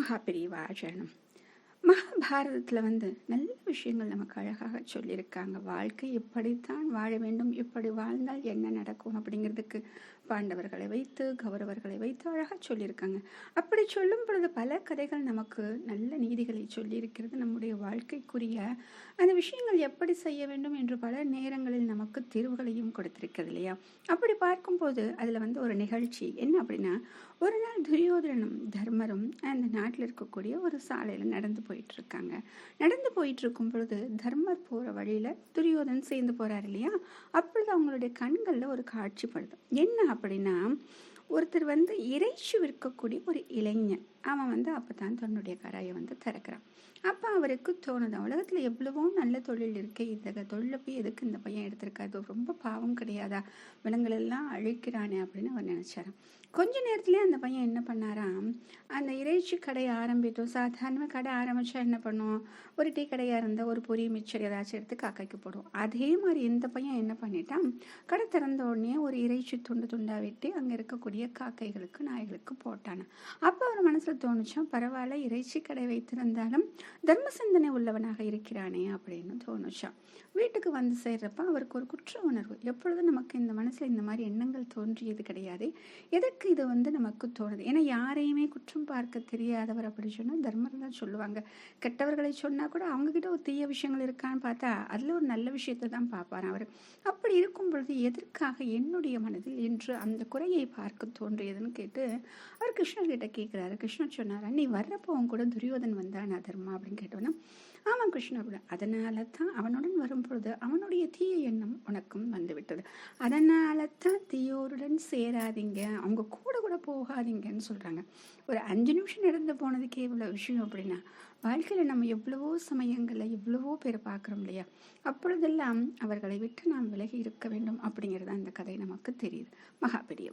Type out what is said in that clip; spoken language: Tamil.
மகாபிரிவா சரணம் மகாபாரதத்தில் வந்து நல்ல விஷயங்கள் நமக்கு அழகாக சொல்லியிருக்காங்க. வாழ்க்கை இப்படித்தான் வாழ வேண்டும் இப்படி வாழ்ந்தால் என்ன நடக்கும் அப்படிங்கிறதுக்கு பாண்டவர்களை வைத்து கௌரவர்களை வைத்து அழகாக சொல்லியிருக்காங்க. அப்படி சொல்லும் பொழுது பல கதைகள் நமக்கு நல்ல நீதிகளை சொல்லியிருக்கிறது. நம்முடைய வாழ்க்கைக்குரிய அந்த விஷயங்கள் எப்படி செய்ய வேண்டும் என்று பல நேரங்களில் நமக்கு தீர்வுகளையும் கொடுத்திருக்கிறது இல்லையா? அப்படி பார்க்கும்போது அதில் வந்து ஒரு நிகழ்ச்சி. என்ன அப்படின்னா ஒரு நாள் துரியோதனனும் தர்மரும் அந்த நாட்டில் இருக்கக்கூடிய ஒரு சாலையில் நடந்து போயிட்டு இருக்காங்க நடந்து போயிட்டு இருக்கும் பொழுது தர்மர் போகிற வழியில் துரியோதன் சேர்ந்து போறாரு இல்லையா? அப்பொழுது அவங்களுடைய கண்களில் ஒரு காட்சிப்படுது என்ன அப்படின்னா ஒருத்தர் வந்து இறைச்சி விற்கக்கூடிய ஒரு இளைஞன். அவன் வந்து அப்போ தான் தன்னுடைய கராயை வந்து திறக்கிறான். அப்போ அவருக்கு தோணுது உலகத்தில் எவ்வளவோ நல்ல தொழில் இருக்கு. இந்த தொழிலை போய் எதுக்கு இந்த பையன் எடுத்திருக்காது ரொம்ப பாவம் கிடையாதா? விலங்குகளெல்லாம் அழிக்கிறானே அப்படின்னு அவர் நினச்சாராம். கொஞ்ச நேரத்துலேயே அந்த பையன் என்ன பண்ணாராம் அந்த இறைச்சி கடையை ஆரம்பித்தோம். சாதாரணமாக கடை ஆரம்பித்தா என்ன பண்ணுவோம்? ஒரு டீ கடையாக இருந்தால் ஒரு பொரி மிச்சர் ஏதாச்சும் எடுத்து காக்காய்க்கு போடுவோம். அதே மாதிரி இந்த பையன் என்ன பண்ணிட்டான்? கடை திறந்த உடனே ஒரு இறைச்சி துண்டு துண்டாக வெட்டி அங்கே இருக்கக்கூடிய காக்கைகளுக்கு நாய்களுக்கு போட்டான. அப்போ அவர் மனசில் தோணுச்சா பரவாயில்ல இறைச்சி கடை வைத்திருந்தாலும் தர்ம சிந்தனை உள்ளவனாக இருக்கிறானே அப்படின்னு தோணுச்சான் வீட்டுக்கு வந்து சேர்றப்ப அவருக்கு ஒரு குற்ற உணர்வு. எப்பொழுதும் நமக்கு இந்த மனசில் இந்த மாதிரி எண்ணங்கள் தோன்றியது கிடையாது. எதற்கு இது வந்து நமக்கு தோணுது? ஏன்னா யாரையுமே குற்றம் பார்க்க தெரியாதவர் அப்படி சொன்னால் தர்மர் தான் சொல்லுவாங்க. கெட்டவர்களை சொன்னால் கூட அவங்கக்கிட்ட ஒரு தீய விஷயங்கள் இருக்கான்னு பார்த்தா அதில் ஒரு நல்ல விஷயத்தை தான் பார்ப்பார் அவர். அப்படி இருக்கும் பொழுது எதற்காக என்னுடைய மனதில் என்று அந்த குறையை பார்க்க தோன்றியதுன்னு கேட்டு அவர் கிருஷ்ணர்கிட்ட கேட்குறாரு கிருஷ்ணர் சொன்னாரா நீ வர்றப்போ அவங்க கூட துரியோதன் வந்தானா தர்மா? அப்படின்னு கேட்டோன்னா ஆமாம் கிருஷ்ணர் அதனால தான் அவனுடன் வரும்பொழுது அவனுடைய தீய எண்ணம் உனக்கும் வந்துவிட்டது. அதனால தான் தீயோருடன் சேராதீங்க. அவங்க கூட கூட போகாதீங்கன்னு சொல்கிறாங்க ஒரு அஞ்சு நிமிஷம் நடந்து போனதுக்கே இவ்வளோ விஷயம் அப்படின்னா வாழ்க்கையில் நம்ம எவ்வளவோ சமயங்களில் எவ்வளவோ பேர் பார்க்குறோம் இல்லையா? அப்பொழுதெல்லாம் அவர்களை விட்டு நாம் விலகி இருக்க வேண்டும் அப்படிங்கிறது அந்த கதை நமக்கு தெரியுது. மகா பெரிய